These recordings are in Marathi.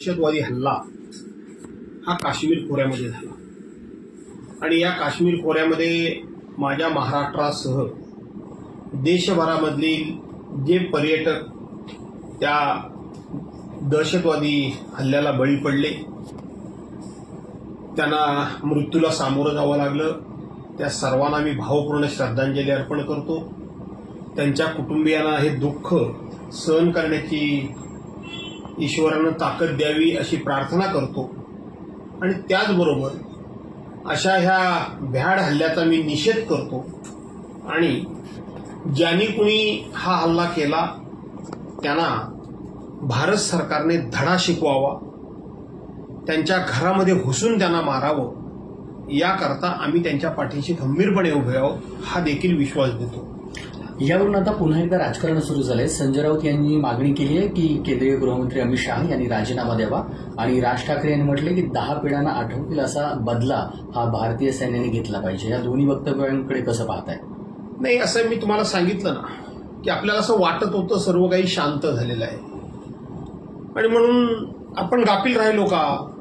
दहशतवादी हल्ला हा काश्मीर खोऱ्यामध्ये झाला. आणि या काश्मीर खोऱ्यामध्ये माझ्या महाराष्ट्रासह देशभरामधील जे पर्यटक त्या दहशतवादी हल्ल्याला बळी पडले त्यांना मृत्यूला सामोरं जावं लागलं त्या सर्वांना मी भावपूर्ण श्रद्धांजली अर्पण करतो. त्यांच्या कुटुंबियांना हे दुःख सहन करण्याची ईश्वरानं ताकद द्यावी अशी प्रार्थना करतो. आणि त्याचबरोबर अशा ह्या भ्याड हल्ल्याचा मी निषेध करतो. आणि ज्यांनी कुणी हा हल्ला केला त्यांना भारत सरकारने धडा शिकवावा त्यांच्या घरामध्ये घुसून त्यांना मारावं याकरता आम्ही त्यांच्या पाठीशी खंबीरपणे उभे आहोत हा देखील विश्वास देतो. यावरून आता पुन्हा एकदा राजकारण सुरू झालंय. संजय राऊत यांनी मागणी केली आहे की केंद्रीय गृहमंत्री अमित शहा यांनी राजीनामा द्यावा आणि राज ठाकरे यांनी म्हटले की दहा पिढ्यांना आठवतील असा बदला हा भारतीय सैन्याने घेतला पाहिजे. या दोन्ही वक्तव्यांकडे कसं पाहताय? नाही असं मी तुम्हाला सांगितलं ना की आपल्याला असं वाटत होतं सर्व काही शांत झालेलं आहे. आणि म्हणून आपण गाफील राहिलो का?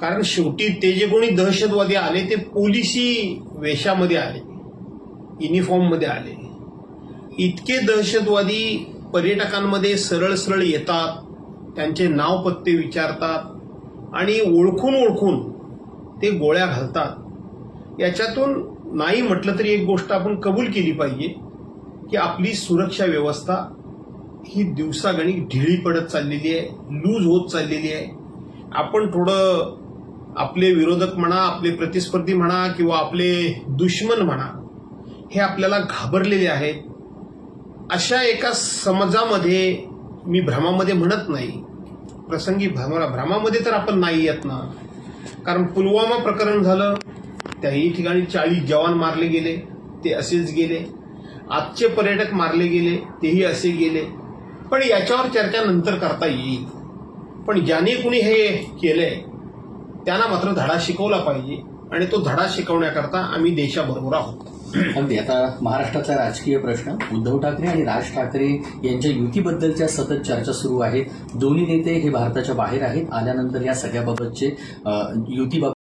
कारण शेवटी ते जे कोणी दहशतवादी आले ते पोलिसी वेशामध्ये आले. युनिफॉर्ममध्ये आले. इतके दहशतवादी पर्यटकांमध्ये सरळ सरळ येतात त्यांचे नाव पत्ते विचारतात आणि ओळखून ओळखून ते गोळ्या घालतात. याच्यातून नाही म्हटलं तरी एक गोष्ट आपण कबूल केली पाहिजे की आपली सुरक्षा व्यवस्था ही दिवसागणिक ढिळी पडत चाललेली आहे लूज होत चाललेली आहे. आपण थोडं आपले विरोधक म्हणा आपले प्रतिस्पर्धी म्हणा किंवा आपले दुश्मन म्हणा हे आपल्याला घाबरलेले आहेत अशा एका समाजामध्ये मी भ्रमामध्ये म्हणत नाही. प्रसंगी भ्रमा भ्रमामध्ये तर आपण नाही येत ना. कारण पुलवामा प्रकरण झालं त्याही ठिकाणी चाळीस जवान मारले गेले ते असेच गेले. आजचे पर्यटक मारले गेले तेही असे गेले. पण याच्यावर चर्चा नंतर करता येईल. पण ज्याने कुणी हे केलंय त्यांना मात्र धडा शिकवला पाहिजे. आणि तो धडा शिकवण्याकरता आम्ही देशाबरोबर आहोत. अगदी. आता महाराष्ट्राचा राजकीय प्रश्न. उद्धव ठाकरे आणि राज ठाकरे यांच्या युतीबद्दलच्या सतत चर्चा सुरू आहेत. दोन्ही नेते हे भारताच्या बाहेर आहेत. आल्यानंतर या सगळ्याबाबतचे युतीबाबत